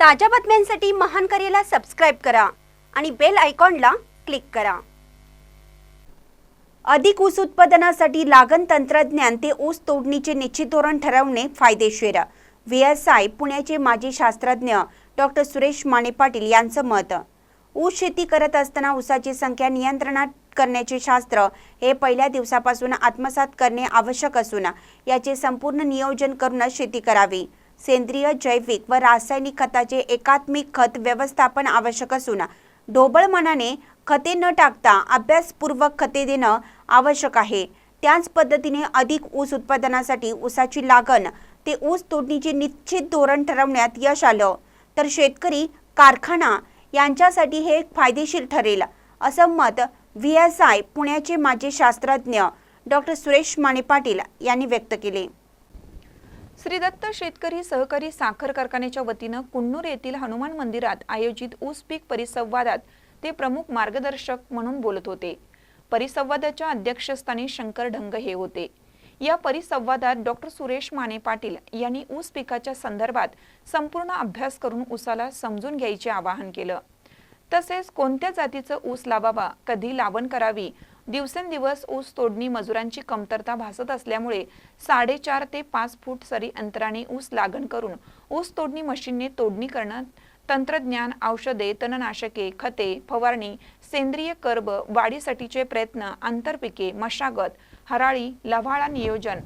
ताज्या बातम्यांसाठी महान करेला सबस्क्राईब करा आणि बेल आयकॉनला क्लिक करा. अधिक ऊस उत्पादनासाठी लागण तंत्रज्ञान ते ऊस तोडणीचे निश्चित धोरण ठरवणे फायदेशीर व्ही एस आय पुण्याचे माजी शास्त्रज्ञ डॉक्टर सुरेश माने पाटील यांचं मत. ऊस शेती करत असताना ऊसाची संख्या नियंत्रणात करण्याचे शास्त्र हे पहिल्या दिवसापासून आत्मसात करणे आवश्यक असून याचे संपूर्ण नियोजन करूनच शेती करावी. सेंद्रिय जैविक व रासायनिक खताचे एकात्मिक खत व्यवस्थापन आवश्यक असून ढोबळ मनाने खते न टाकता अभ्यासपूर्वक खते देणं आवश्यक आहे. त्याच पद्धतीने अधिक ऊस उत्पादनासाठी ऊसाची लागण ते ऊस तोडणीचे निश्चित धोरण ठरवण्यात यश आलं. तर शेतकरी कारखाना यांच्यासाठी हे फायदेशीर ठरेल असं मत व्ही एस आय पुण्याचे माजी शास्त्रज्ञ डॉक्टर सुरेश माने पाटील यांनी व्यक्त केले. श्री दत्त शेतकरी सहकारी साखर कारखान्याच्या वतीनं कुन्नूर येथील हनुमान मंदिरात आयोजित ऊस पीक परिसंवादात ते प्रमुख मार्गदर्शक म्हणून बोलत होते. परिसंवादाच्या अध्यक्षस्थानी शंकर ढंग हे होते. या परिसंवादात डॉक्टर सुरेश माने पाटील यांनी ऊस पिकाच्या संदर्भात संपूर्ण अभ्यास करून ऊसाला समजून घ्यायचे आवाहन केलं. तसेच कोणत्या जातीचं ऊस लावावा कधी लावण करावी दिवसेंदिवस ऊस तोडणी मजुरांची कमतरता भासत असल्यामुळे साडेचार ते पाच फूट सरी अंतराने ऊस लागण करून ऊस तोडणी मशीनने तोडणी करणं तंत्रज्ञान औषधे तणनाशके खते फवारणी सेंद्रिय कर्ब वाढीसाठीचे प्रयत्न आंतरपिके मशागत हराळी लव्हाळा नियोजन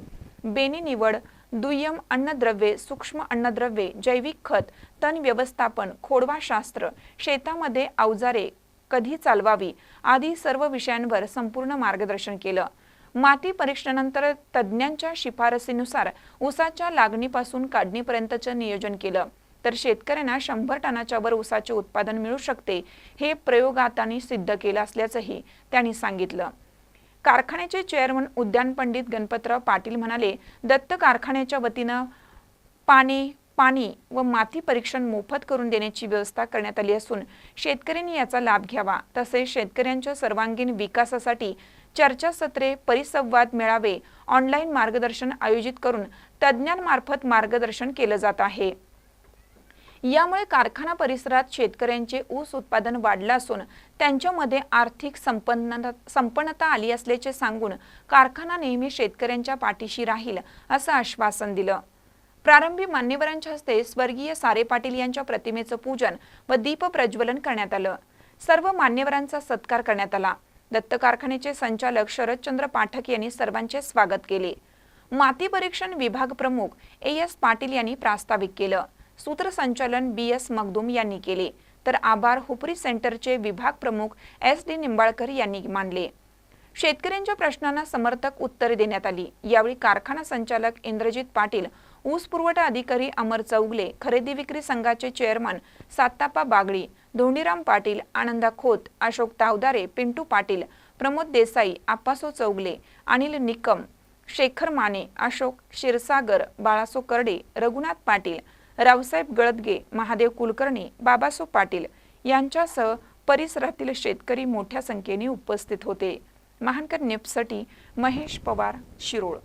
बेनी निवड दुय्यम अन्नद्रव्ये सूक्ष्म अन्नद्रव्ये जैविक खत तण व्यवस्थापन खोडवाशास्त्र शेतामध्ये अवजारे कधी चालवावी आदी सर्व विषयांवर संपूर्ण मार्गदर्शन केलं. माती परीक्षणानंतर तज्ज्ञांच्या शिफारसीनुसार ऊसाच्या लागणीपासून काढणीपर्यंतचं नियोजन केलं. तर शेतकऱ्यांना शंभर टनाच्या वर ऊसाचे उत्पादन मिळू शकते हे प्रयोगातानी सिद्ध केलं असल्याचंही त्यांनी सांगितलं. कारखान्याचे चेअरमन उद्यान पंडित गणपतराव पाटील म्हणाले दत्त कारखान्याच्या वतीनं पाणी पाणी व माती परीक्षण मोफत करून देण्याची व्यवस्था करण्यात आली असून शेतकऱ्यांनी याचा लाभ घ्यावा. तसेच शेतकऱ्यांच्या सर्वांगीण विकासासाठी चर्चासत्रे परिसंवाद मेळावे ऑनलाईन मार्गदर्शन आयोजित करून तज्ज्ञांमार्फत मार्गदर्शन केलं जात आहे. यामुळे कारखाना परिसरात शेतकऱ्यांचे ऊस उत्पादन वाढलं असून त्यांच्यामध्ये आर्थिक संपन्न संपन्नता आली असल्याचे सांगून कारखाना नेहमी शेतकऱ्यांच्या पाठीशी राहील असं आश्वासन दिलं. प्रारंभी मान्यवरांच्या हस्ते स्वर्गीय सारे पाटील यांच्या प्रतिमेचं पूजन व दीप प्रज्वलन करण्यात आलं. सर्व मान्यवरांचा सत्कार करण्यात आला. दत्त कारखान्याचे संचालक शरदचंद्र पाठक यांनी सर्वांचे स्वागत केले. माती परीक्षण विभाग प्रमुख ए एस पाटील यांनी प्रास्ताविक केलं. सूत्रसंचालन बी एस मगदूम यांनी केले. तर आभार हुपरी सेंटरचे विभाग प्रमुख एस डी निंबाळकर यांनी मानले. शेतकऱ्यांच्या प्रश्नांना समर्थक उत्तरे देण्यात आली. यावेळी कारखाना संचालक इंद्रजित पाटील ऊस पुरवठा अधिकारी अमर चौगले खरेदी विक्री संघाचे चेअरमन सातापा बागडी धोंडीराम पाटील आनंदा खोत अशोक तावदारे पिंटू पाटील प्रमोद देसाई आप्पासो चौगले अनिल निकम शेखर माने अशोक क्षीरसागर बाळासो करडे रघुनाथ पाटील रावसाहेब गळदगे महादेव कुलकर्णी बाबासो पाटील यांच्यासह परिसरातील शेतकरी मोठ्या संख्येने उपस्थित होते. महानकर नेपसाठी महेश पवार शिरोळ.